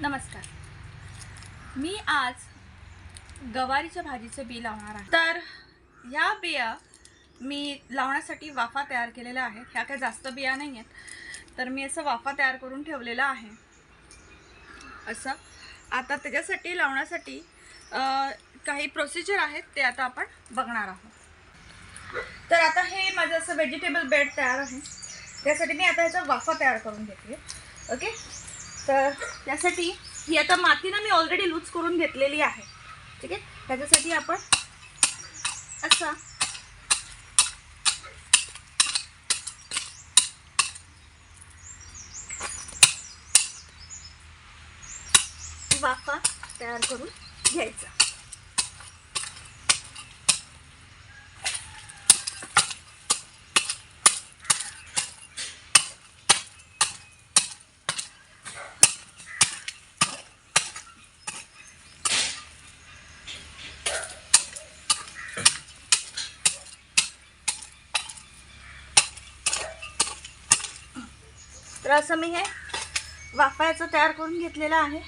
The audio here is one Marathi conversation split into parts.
नमस्कार. मी आज गवारीच्या भाजीचे बी लावणार आहे. तर ह्या बिया मी लावण्यासाठी वाफा तयार केलेल्या आहेत. ह्या काही जास्त बिया नाही आहेत. तर मी असं वाफा तयार करून ठेवलेला आहे. असं. आता त्याच्यासाठी लावण्यासाठी काही प्रोसिजर आहेत ते आता आपण बघणार आहोत. तर आता हे माझं असं व्हेजिटेबल बेड तयार आहे. त्यासाठी मी आता ह्याचा वाफा तयार करून घेते. ओके? तर त्यासाठी ही आता माती ना मी ऑलरेडी लूज करून घेतलेली आहे. ठीक आहे? त्याच्यासाठी आपण असा वाफा तयार करून घ्यायचा. तर असं मी हे वाफायचं तयार करून घेतलेलं आहे.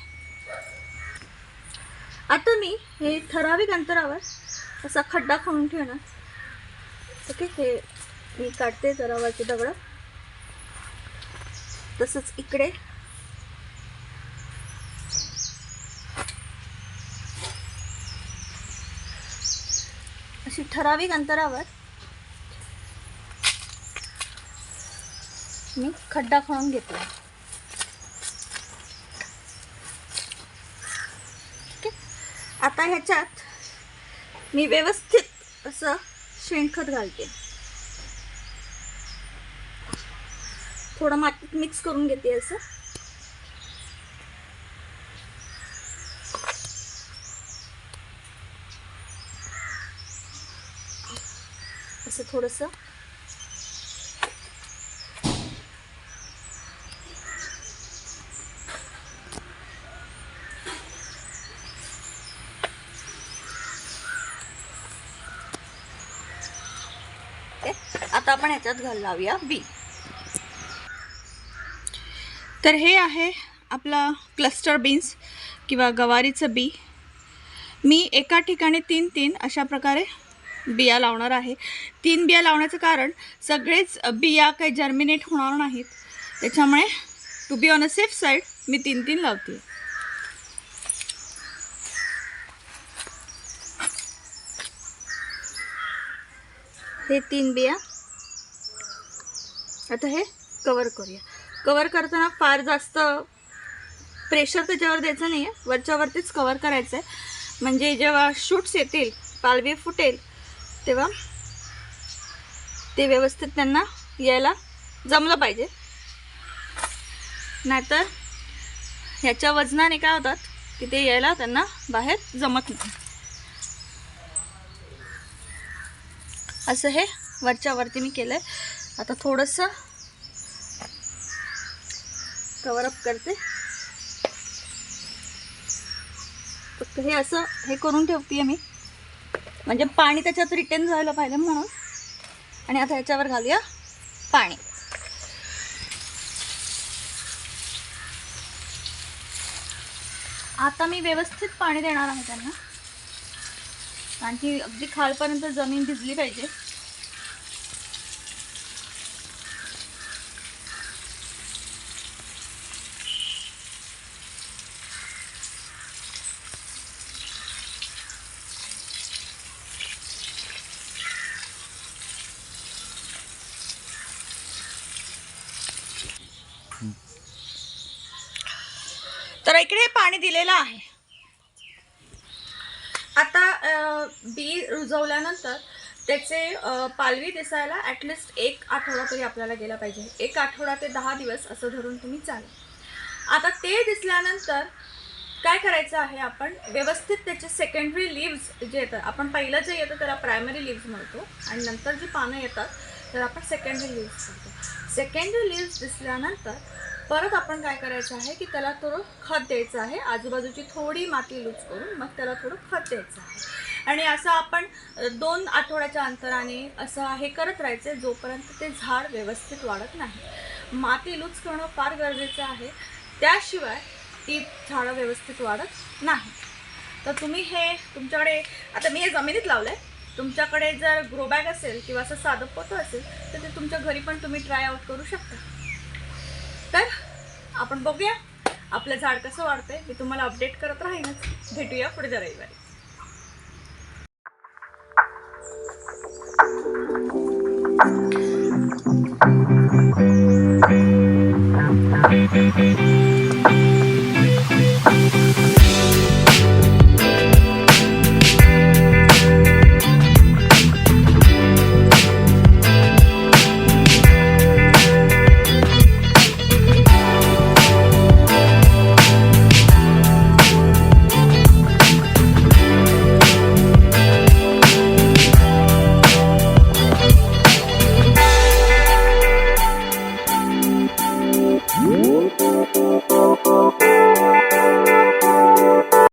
आता मी हे ठराविक अंतरावर असा खड्डा खाऊन ठेवणार. ओके हे मी काढते जरावरचे दगड. तसंच इकडे. अशी ठराविक अंतरावर मी खड्डा खणून घेतला ठीक आहे? आता ह्याच्यात मी व्यवस्थित असं शेणखत घालते. थोडं मातीत मिक्स करून घेते असं. असं थोडंसं ओके. आता आपण ह्याच्यात घाल लावूया बी तर हे आहे आपला क्लस्टर बीन्स किंवा गवारीचं बी मी एका ठिकाणी तीन तीन अशा प्रकारे बिया लावणार आहे. तीन बिया लावण्याचं कारण सगळेच बिया काही जर्मिनेट होणार नाहीत. त्याच्यामुळे to be on a safe side मी तीन तीन लावते. हे तीन बिया. आता हे कवर करूया. कवर करताना फार जास्त प्रेशर त्याच्यावर द्यायचं नाही आहे वरच्यावरतीच कवर करायचं आहे म्हणजे जेव्हा शूट्स येतील पालवी फुटेल तेव्हा ते व्यवस्थित त्यांना यायला जमलं पाहिजे. नाहीतर ह्याच्या वजनाने काय होतात की ते यायला त्यांना बाहेर जमत नाही. असं हे वरच्यावरती मी केलं आहे आता थोडंसं कवरअप करते. फक्त हे असं हे करून ठेवते मी. म्हणजे पाणी त्याच्यात रिटेन झालं पाहिजे म्हणून. आणि आता ह्याच्यावर घालूया पाणी. आता मी व्यवस्थित पाणी देणार आहे त्यांना. आणखी अगदी खालपर्यंत जमीन भिजली पाहिजे. तर इकडे पाणी दिलेलं आहे आता अ, बी रुजवल्यानंतर त्याचे पालवी दिसायला ॲटलिस्ट एक आठवडा तरी आपल्याला गेला पाहिजे. एक आठवडा ते दहा दिवस असं धरून तुम्ही चालेल. आता ते दिसल्यानंतर काय करायचं आहे आपण? व्यवस्थित त्याचे सेकंडरी लिव्ज जे येतात आपण पहिलं जे येतं त्याला प्रायमरी लिव्ज म्हणतो आणि नंतर जी पानं येतात तर आपण सेकंडरी लिव्ज म्हणतो. सेकंडरी लिव्ज दिसल्यानंतर परत आपण काय करायचं आहे की त्याला थोडं खत द्यायचं आहे. आजूबाजूची थोडी माती लूज करून मग त्याला थोडं खत द्यायचं आहे. आणि असं आपण दोन आठवड्याच्या अंतराने असं हे करत राहायचं जोपर्यंत ते झाड व्यवस्थित वाढत नाही. माती लूज करणं फार गरजेचं आहे. त्याशिवाय ती झाडं व्यवस्थित वाढत नाही. तर तुम्ही हे तुमच्याकडे आता मी हे जमिनीत लावलं आहे तुमच्याकडे जर ग्रो बॅग असेल किंवा असं साधं पोतं असेल तर ते तुमच्या घरी पण तुम्ही ट्राय आउट करू शकता. तर आपण बघूया आपलं झाड कसं वाढतंय मी तुम्हाला अपडेट करत राहीनच. भेटूया पुढच्या रविवारी. Thank you.